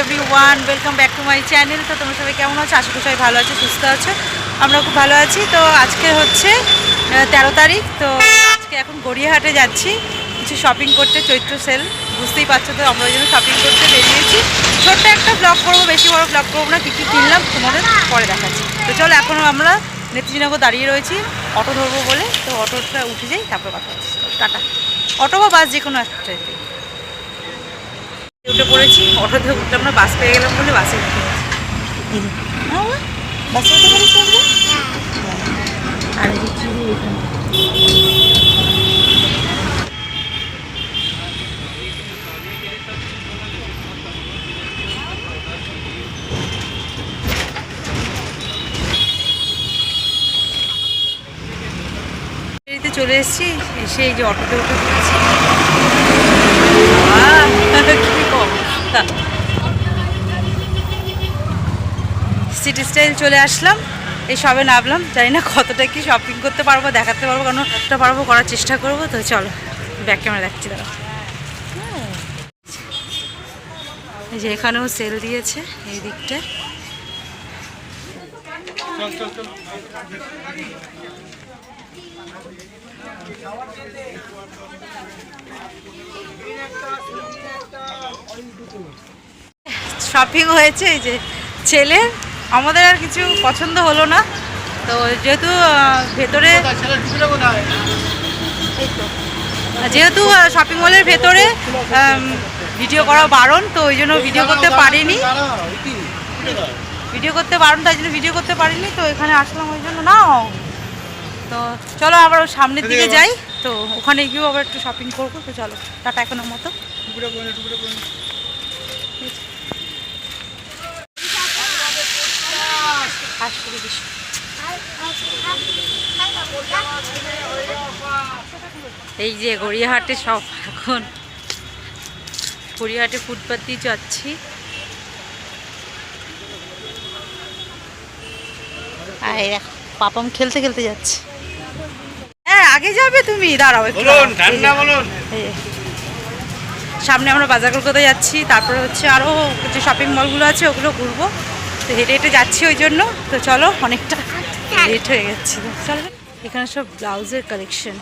Everyone welcome back to my channel তো তোমরা সবাই কেমন আছো? আশা করি সবাই ভালো আছো, সুস্থ আছো। আমরা খুব ভালো আছি। তো আজকে হচ্ছে তেরো তারিখ। তো আজকে এখন গড়িয়াহাটে যাচ্ছি। কিছু শপিং করতে, চৈত্র সেল বুঝতেই পারছ তো, আমরা ওই জন্য শপিং করতে বেরিয়েছি। ছোট্ট একটা ব্লগ করব, বেশি বড় ব্লগ করব না, কী কী কিনলাম তোমাদের পরে দেখাচ্ছি। তো চলো এখন আমরা নেত্রীনগর দাঁড়িয়ে রয়েছি। অটো ধরবো বলে। তো অটোটা উঠে যাই, তারপর কথা হচ্ছে টাটা। অটো বা বাস যে কোনো একটা। উঠে পড়েছি অটোতে উঠলাম না বাস পেয়ে গেলাম বলে বাসে উঠে হ্যাঁ বাসে উঠে পড়েছি আর চলে এসেছি এসে এই যে অটোতে উঠে পড়েছি। সিটি স্টাইল চলে আসলাম। এই সবে নামলাম। জানি না কতটা কি শপিং করতে পারব, দেখাতে পারব একটা পারব, করার চেষ্টা করব। তো চলো ব্যাক ক্যামেরা দেখাচ্ছি দাঁড়া যে এখানেও সেল দিয়েছে, এই দিকটা। শপিং হয়েছে এই যে ছেলে আমাদের আর কিছু পছন্দ হলো না। তো যেহেতু ভেতরে যেহেতু শপিং মলের ভেতরে ভিডিও করা বারণ তো ওই জন্য ভিডিও করতে পারিনি। ভিডিও করতে বারণ তাই জন্য ভিডিও করতে পারিনি তো এখানে আসলাম ওই জন্য নাও তো চলো আবার ওর সামনের দিকে যাই তো ওখানে গিয়েও আবার একটু শপিং করব তো চলো টাটা এখনের মতো। এই যে গড়িয়াহাটে সব এখন। গড়িয়াহাটে ফুটপাত দিয়ে যাচ্ছি আর দেখো খেলতে খেলতে যাচ্ছে। হ্যাঁ আগে যাবে তুমি দাঁড়াও একটু। ঠান্ডা বলুন। সামনে আমরা বাজার কলকাতায় যাচ্ছি, তারপরে হচ্ছে আরও যে শপিং মলগুলো আছে, ওগুলো ঘুরবো। তো হেঁটে হেঁটে যাচ্ছি ওই জন্য। তো চলো, অনেকটা লেট হয়ে যাচ্ছে চলো, এখানে সব ব্লাউজের কালেকশন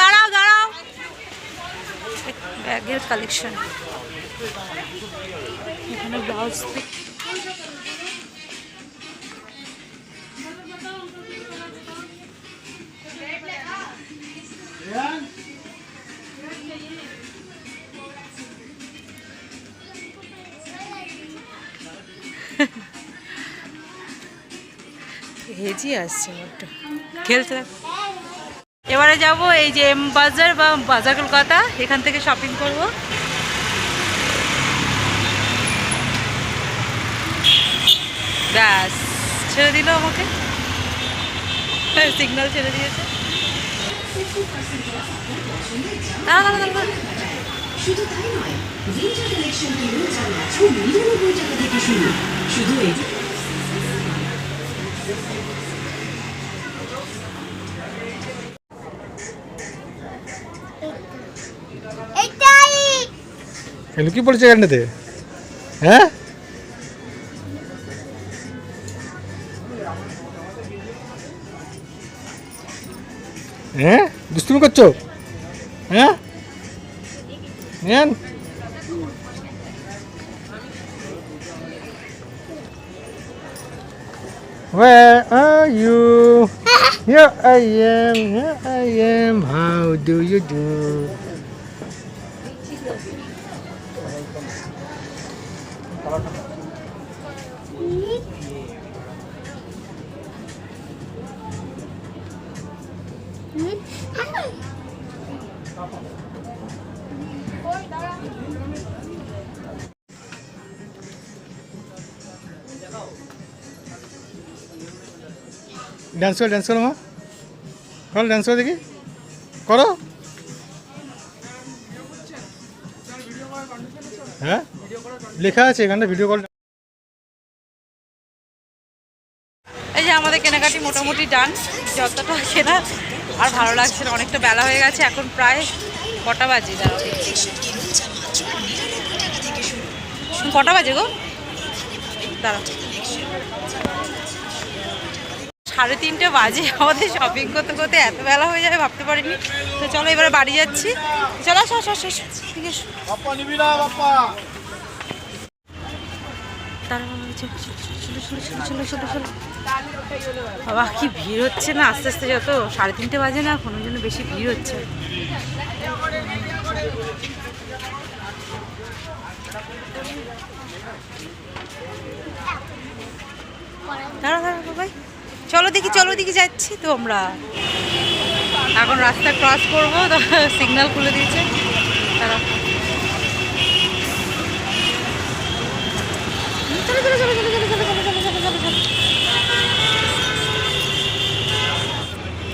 দাঁড়াও দাঁড়াও। ব্যাগের কালেকশন এখানে ব্লাউজ হেজি আসছে ওটা খেলতে এবারে যাব এই যে এম বাজার বা বাজার কলকাতা এখান থেকে শপিং করব। ব্যাস ছেড়ে দিল আমাকে। সিগন্যাল ছেড়ে দিয়েছে। শুধু তাই নয় উইন্টার কালেকশন কিনুন যার মাত্র নিরানব্বই টাকা থেকে শুরু শুধু এই এগুলো কি পড়েছে হ্যাঁ? হ্যাঁ দুষ্টুমি করছো হ্যাঁ নেন Where are you? Here I am, here I am. How do you do? Dance করো ডান্স করো মা করো ডান্স করো দেখি করো হ্যাঁ? লেখা আছে এখানটা ভিডিও কল এই যে আমাদের কেনাকাটি মোটামুটি ডান্স যতটা কেনা আর ভালো লাগছে না, অনেকটা বেলা হয়ে গেছে, এখন প্রায় কটা বাজে দাঁড়াও কটা বাজে গো? দাঁড়াও। সাড়ে তিনটে বাজে, আমাদের শপিং করতে করতে এত বেলা হয়ে যাবে, ভাবতে পারিনি। তো চলো এবারে বাড়ি যাচ্ছি। চলো আসো আসো আসো। ঠিক আছে চলো। বাবা কি ভিড় হচ্ছে না আস্তে আস্তে যত সাড়ে তিনটে বাজে না ওই জন্য বেশি ভিড় হচ্ছে দাঁড়া দাঁড়া চলো দেখি চলো দেখি যাচ্ছি তো আমরা এখন রাস্তা ক্রস করব সিগন্যাল খুলে দিয়েছে দাঁড়া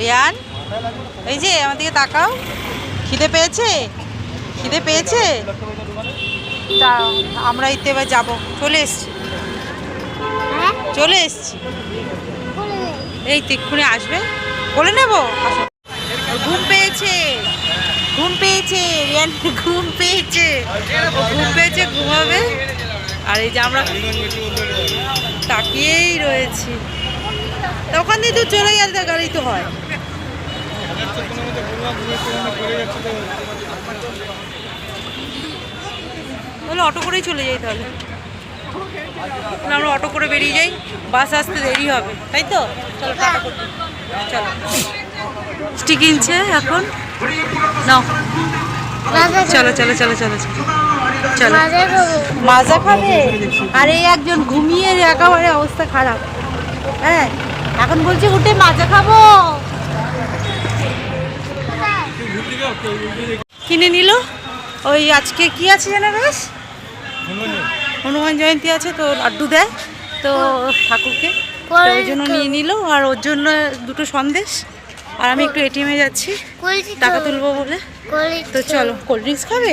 রিয়ান, এই যে আমার দিকে তাকাও। খিদে পেয়েছে? খিদে পেয়েছে? তা আমরা ইতে এবার যাব। চলে এসছি। চলে এসছি। এই তো আসবে। বলে নেব? ঘুম পেয়েছে। ঘুম পেয়েছে। ঘুম পেয়েছে। ঘুম পেয়েছে, ঘুমাবে। আর এই যে আমরা তাকিয়েই রয়েছি। তা ওখান দিয়ে তো চলে গেলে গাড়ি তো হয়। তাহলে অটো করেই চলে যাই তাহলে না আমরা অটো করে বেরিয়ে যাই। বাস আসতে দেরি হবে তাই তো? চলো। চলো। মিষ্টি কিনছে এখন? নাও। চলো চলো চলো চলো চলো। চলো। মাজা খাবে আর এই একজন ঘুমিয়ে একেবারে অবস্থা খারাপ। হ্যাঁ এখন বলছি উঠে মাজা খাব। কিনে নিল? ওই আজকে কি আছে জানা বেশ? হনুমান জয়ন্তী আছে তো লাড্ডু দেয় তো ঠাকুরকে। ওই জন্য নিয়ে নিল আর ওর জন্য দুটো সন্দেশ। আর আমি একটু এটিএমে যাচ্ছি টাকা তুলবো বলে। তো। চলো কোল্ড ড্রিঙ্কস খাবে?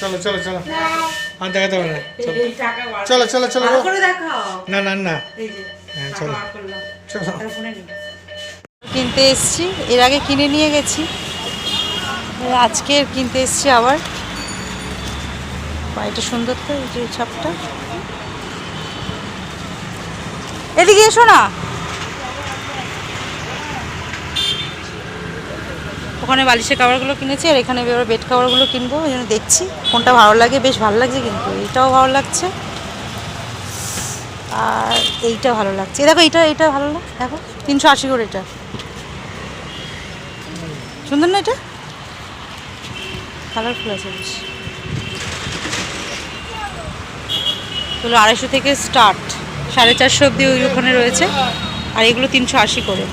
চলো চলো চলো। আর দেখাতে হবে না। চলো। চলো চলো না না না। হ্যাঁ, চলো। চলো। কিনতে এসছি। এর আগে কিনে নিয়ে গেছি। আজকে কিনতে এসছি আবার। বাড়িটা সুন্দর তো এই যে ছাপটা। এদিকে এসো না। ওখানে বালিশের কাভারগুলো কিনেছি আর এখানে এবার বেড কাভারগুলো কিনবো ওই জন্য দেখছি। কোনটা ভালো লাগে, বেশ ভালো লাগছে কিন্তু, এইটাও ভালো লাগছে। আর এইটা ভালো লাগছে। দেখো, এইটা এইটা ভালো না? দেখো, তিনশো আশি করে এটা। সুন্দর না এটা? কালারফুল আছে বেশ। এগুলো আড়াইশো থেকে স্টার্ট সাড়ে চারশো অব্দি ওই ওখানে রয়েছে। আর এগুলো তিনশো আশি করে।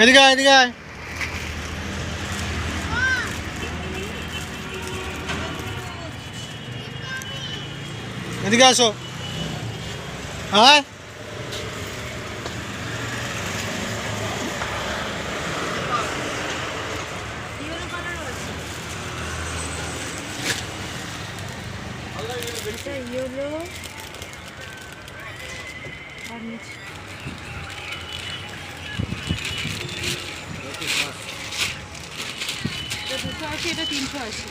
এদিকে আয়, এদিকে আয়। এদিকে আসো হ্যাঁ এটা ইয়েলো আর নিচে দুশো আশি এটা তিনশো আশি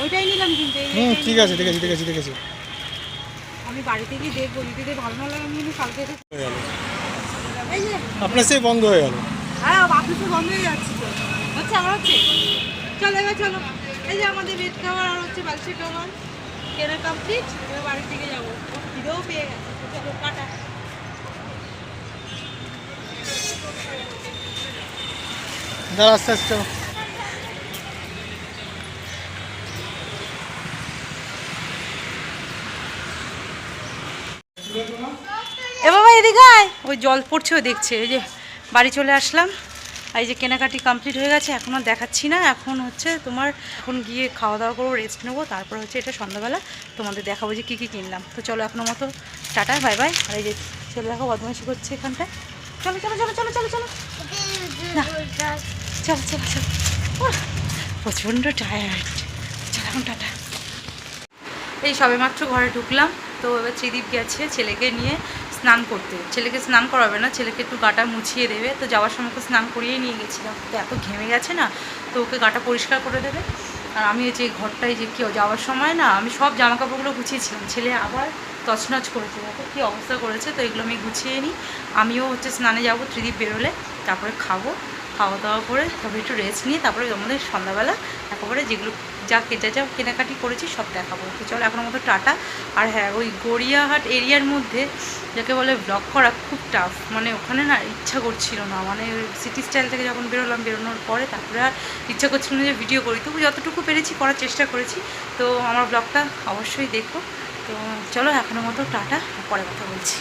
ওইটাই নিলাম কিন্তু হুম, ঠিক আছে ঠিক আছে ঠিক আছে ঠিক আছে আমি বাড়িতে গিয়ে দেখব যদি ভালো না লাগে আমি কিন্তু কালকে আপনার সেই বন্ধ হয়ে গেল। হ্যাঁ অফিস তো বন্ধ হয়ে যাচ্ছে তো হচ্ছে আমার হচ্ছে চলো এবার চলো এই যে আমাদের কাভার আর হচ্ছে বালিশের কাভার কেনা কমপ্লিট এবার বাড়ির দিকে যাব খিদেও পেয়ে গেছে চলো টাটা দাঁড়া, আস্তে চলো ওই জল পড়ছে, ও দেখছে। এই যে বাড়ি চলে আসলাম। এই যে কেনাকাটি কমপ্লিট হয়ে গেছে, এখন আর দেখাচ্ছি না। এখন হচ্ছে তোমার, এখন গিয়ে খাওয়া দাওয়া করব রেস্ট নেব। তারপর হচ্ছে এটা সন্ধ্যাবেলা তোমাদের দেখাবো যে কী কী কিনলাম। তো চলো এখনও মতো, টাটা বাই বাই আর এই যে ছেলে দেখো, বদমাইশি করছে এখানটায়। চলো চলো চলো চলো চলো চলো। না। চলো চলো প্রচণ্ড টায়ার্ড চলো এখন টাটা। এই সবেমাত্র ঘরে ঢুকলাম, তো এবার ত্রিদীপ গেছে ছেলেকে নিয়ে স্নান করতে। ছেলেকে স্নান করাবে না, ছেলেকে একটু গাটা মুছিয়ে দেবে। তো যাওয়ার সময় স্নান করিয়ে নিয়ে গেছিলাম। তো এত ঘেমে গেছে না, তো ওকে গাটা পরিষ্কার করে দেবে। আর আমি যে ঘরটায় যে কেউ যাওয়ার সময় না, আমি সব জামা কাপড়গুলো গুছিয়েছিলাম। ছেলে আবার তছনছ করেছে। দেখো কী অবস্থা করেছে, তো এগুলো আমি গুছিয়ে নিই। আমিও হচ্ছে স্নানে যাব, ত্রিদীপ বেরোলে। তারপরে খাব, খাওয়া দাওয়া করে তবে একটু রেস্ট নিয়ে তারপরে আমাদের সন্ধ্যাবেলা একেবারে যেগুলো যা যা যা কেনাকাটি করেছি, সব দেখাবো। তো চলো, এখনও মতো টাটা। আর হ্যাঁ ওই গড়িয়াহাট এরিয়ার মধ্যে যাকে বলে ব্লগ করা খুব টাফ মানে ওখানে না ইচ্ছা করছিল না। মানে সিটি স্টাইল থেকে যখন বেরোলাম, বেরোনোর পরে তারপরে আর ইচ্ছা করছিল না যে ভিডিও করি। তবু যতটুকু পেরেছি করার চেষ্টা করেছি। তো আমার ব্লগটা অবশ্যই দেখো। তো চলো, এখনও মতো টাটা। পরে কথা বলছি।